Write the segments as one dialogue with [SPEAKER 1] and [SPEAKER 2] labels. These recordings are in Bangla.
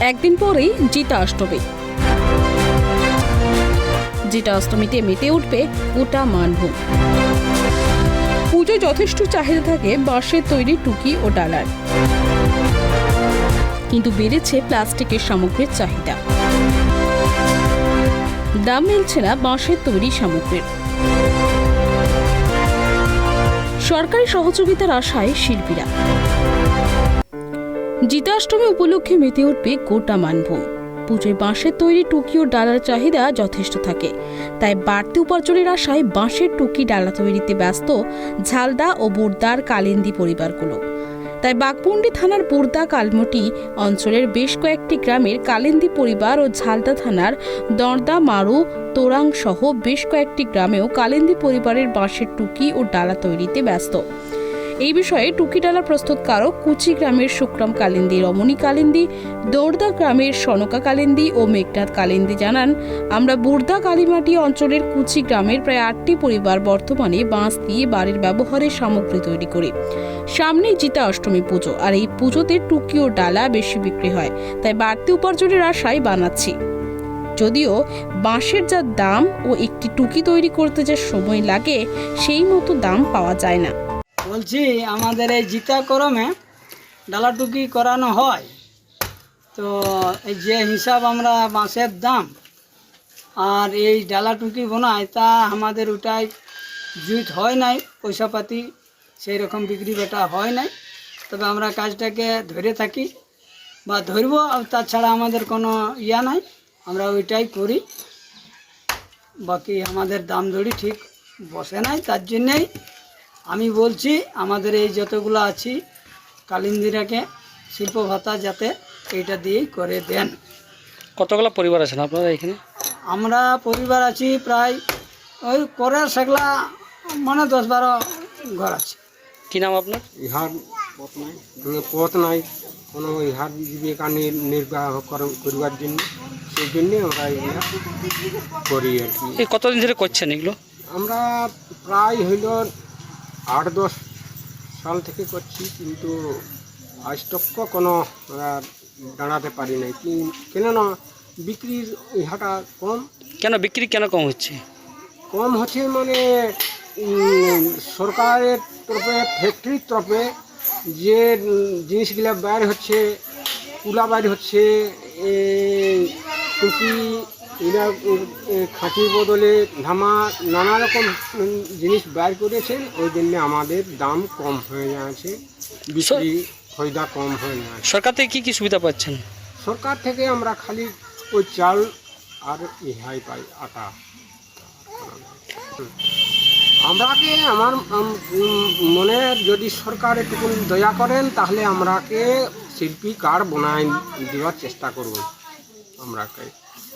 [SPEAKER 1] একদিন পরেই জিতা অষ্টমী। জিতা অষ্টমীতে মেতে উঠবে গোটা মানভূম। পুজোয় যথেষ্ট চাহিদা থাকে, বাঁশের তৈরি টুকি ও ডালার। কিন্তু বেড়েছে প্লাস্টিকের সামগ্রীর চাহিদা। দাম মিলছে না বাঁশের তৈরি সামগ্রীর। সরকারি সহযোগিতার আশায় শিল্পীরা। জিতাষ্টমী উপলক্ষে মেতে উঠবে গোটা মানভূম। পুজোয় বাঁশের তৈরি টুকি ও ডালার চাহিদা যথেষ্ট থাকে। তাই বাড়তি উপার্জনের আশায় বাঁশের টুকি, ডালা তৈরিতে ব্যস্ত ঝালদা ও বোরদার কালিন্দি পরিবারগুলো। তাই বাগপুন্ডি থানার বোরদা কালমটি অঞ্চলের বেশ কয়েকটি গ্রামের কালিন্দি পরিবার ও ঝালদা থানার দর্দা, মারু, তোরাং সহ বেশ কয়েকটি গ্রামেও কালিন্দি পরিবারের বাঁশের টুকি ও ডালা তৈরিতে ব্যস্ত। এই বিষয়ে টুকিটালা প্রস্তুতকারক কুচি গ্রামের শুক্রম কালিন্দি, রমণী কালিন্দি, দৌড়দা গ্রামের সনকা কালিন্দি ও মেঘনাথ কালিন্দি জানান, আমরা বুর্দা কালীমাটি অঞ্চলের কুচি গ্রামের প্রায় আটটি পরিবার বর্তমানে বাঁশ দিয়ে বাড়ির ব্যবহারের সামগ্রী তৈরি করে। সামনেই জিতা অষ্টমী পুজো, আর এই পুজোতে টুকি ও ডালা বেশি বিক্রি হয়, তাই বাড়তি উপার্জনের আশায় বানাচ্ছি। যদিও বাঁশের যা দাম ও একটি টুকি তৈরি করতে যে সময় লাগে, সেই মতো দাম পাওয়া যায় না।
[SPEAKER 2] বলছি, আমাদের এই জিতা করমে ডালাটুকি করানো হয়। তো এই যে হিসাব আমরা বাঁশের দাম আর এই ডালাটুকি বোনায় তা আমাদের ওটাই জুইট হয় নাই, পয়সাপাতি সেই রকম বিক্রি বেটা হয় নাই। তবে আমরা কাজটাকে ধরে থাকি বা ধরবো, আর তাছাড়া আমাদের কোনো ইয়া নাই, আমরা ওইটাই করি। বাকি আমাদের দাম দড়ি ঠিক বসে নাই, তার জন্যেই আমি বলছি আমাদের এই যতগুলো আছি কালিন্দিরাকে শিল্প ভাতা যাতে এইটা দিয়েই করে দেন।
[SPEAKER 3] কতগুলো পরিবার আছেন আপনারা এখানে?
[SPEAKER 2] আমরা পরিবার আছি প্রায় ওই করে সেগুলা মানে দশ বারো ঘর আছে।
[SPEAKER 3] কি নাম আপনার?
[SPEAKER 4] ইহার পথ নাই কোনো নাই কোনো ইহার জীবিকা নির্বাহ কর- করবার জন্য সেই জন্যে আমরা এগুলা করি আর কি।
[SPEAKER 3] এই কতদিন ধরে করছেন এগুলো?
[SPEAKER 4] আমরা প্রায় হইল আট দশ সাল থেকে করছি কিন্তু আজ তক্ক কোনো দাঁড়াতে পারি নাই। কেননা বিক্রির ইহাটা কম।
[SPEAKER 3] কেন বিক্রি কেন কম হচ্ছে?
[SPEAKER 4] কম হচ্ছে মানে সরকারের তরফে ফ্যাক্টরির তরফে যে জিনিসগুলো বাইর হচ্ছে কুলা বাইর হচ্ছে এই টুপি এরা খাঁটির বদলে ধামা নানা রকম জিনিস বাইর করেছেন। ওই জন্য আমাদের দাম কম হয়ে যাচ্ছে বিক্রি ফয়দা কম হয়ে যাচ্ছে।
[SPEAKER 3] সরকার থেকে কী কী সুবিধা পাচ্ছেন?
[SPEAKER 4] সরকার থেকে আমরা খালি ওই চাল আর ইহাই পাই আটা। আমরাকে আমার মনে যদি সরকার একটু দয়া করেন তাহলে আমরাকে শিল্পী কার্ড বনায় দেওয়ার চেষ্টা করব। আমরাকে।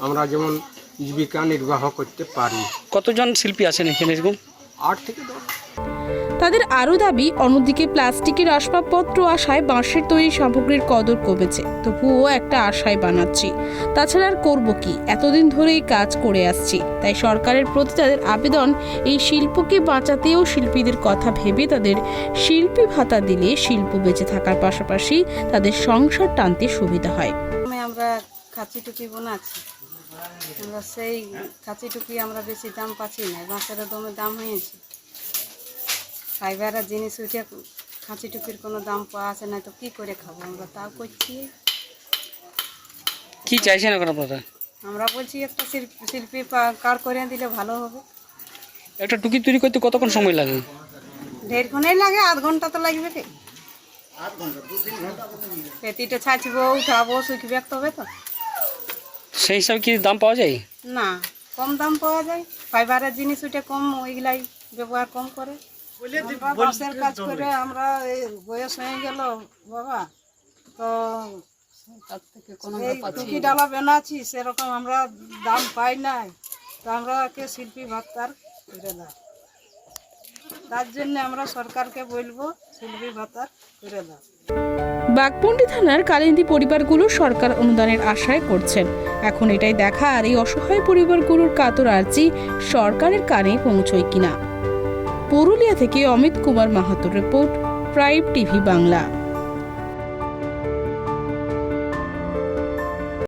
[SPEAKER 4] আমরা যেমন জীবিকা নির্বাহ করতে পারি।
[SPEAKER 3] কতজন শিল্পী আছেন এখানে এরকম?
[SPEAKER 4] আট থেকে দশ।
[SPEAKER 1] তাদের আরও দাবি অন্যদিকে প্লাস্টিকের আসবাবপত্র আশায় বাঁশের তৈরি সামগ্রীর কদর কমেছে। তবুও একটা আশায় বানাচ্ছি। তাছাড়া আর করব কি? এতদিন ধরেই কাজ করে আসছি। তাই সরকারের প্রতি তাদের আবেদন এই শিল্পকে বাঁচাতেও শিল্পীদের কথা ভেবে তাদের শিল্পী ভাতা দিলে শিল্প বেঁচে থাকার পাশাপাশি তাদের সংসার টানতে সুবিধা হয়।
[SPEAKER 5] খাঁচি টুপি বানাচ্ছি। আমরা সেই খাঁচি টুপি আমরা বেশি দাম পাচ্ছি না বাঁশের দমে দাম হয়েছে। ফাইবারের জিনিস উঠে খাঁচি টুপির কোনো দাম পাওয়া আছে না তো কী করে খাব আমরা? তাও করছি।
[SPEAKER 3] কি চাইছেন আপনারা?
[SPEAKER 5] আমরা বলছি একটা শিল্প- শিল্পী পা- কার্ড করে দিলে ভালো হবে?
[SPEAKER 3] একটা টুকি তৈরি করতে কতক্ষণ সময় লাগে?
[SPEAKER 5] দেড়ক্ষণেই লাগে আধ ঘণ্টা তো লাগবে কি? পেটিটা ছাঁচবো উঠাবো শুকবে তবে তো।
[SPEAKER 3] সেই হিসাবে কি দাম পাওয়া যায়?
[SPEAKER 5] না কম দাম পাওয়া যায়। ফাইবারের জিনিস ওইটা কম ওইগুলাই ব্যবহার কম করে। বাঁশের কাজ করে আমরা এই বয়স হয়ে গেল বাবা। তো এই টুকি ডালা বানাচ্ছি সেরকম আমরা দাম পাই নাই। তো আমরা কে শিল্পী ভাতার করে দাও তার জন্য আমরা সরকারকে বলব শিল্পী ভাতার করে দাও
[SPEAKER 1] বাগপন্ডি থানার কালিন্দী পরিবারগুলো সরকার অনুদানের আশায় করছেন এখন এটাই দেখা আর এই অসহায় পরিবারগুলোর কাতর আর্জি সরকারের কানে পৌঁছয় কিনা। পুরুলিয়া থেকে অমিত কুমার মাহাতোর রিপোর্ট প্রাইভ টিভি বাংলা।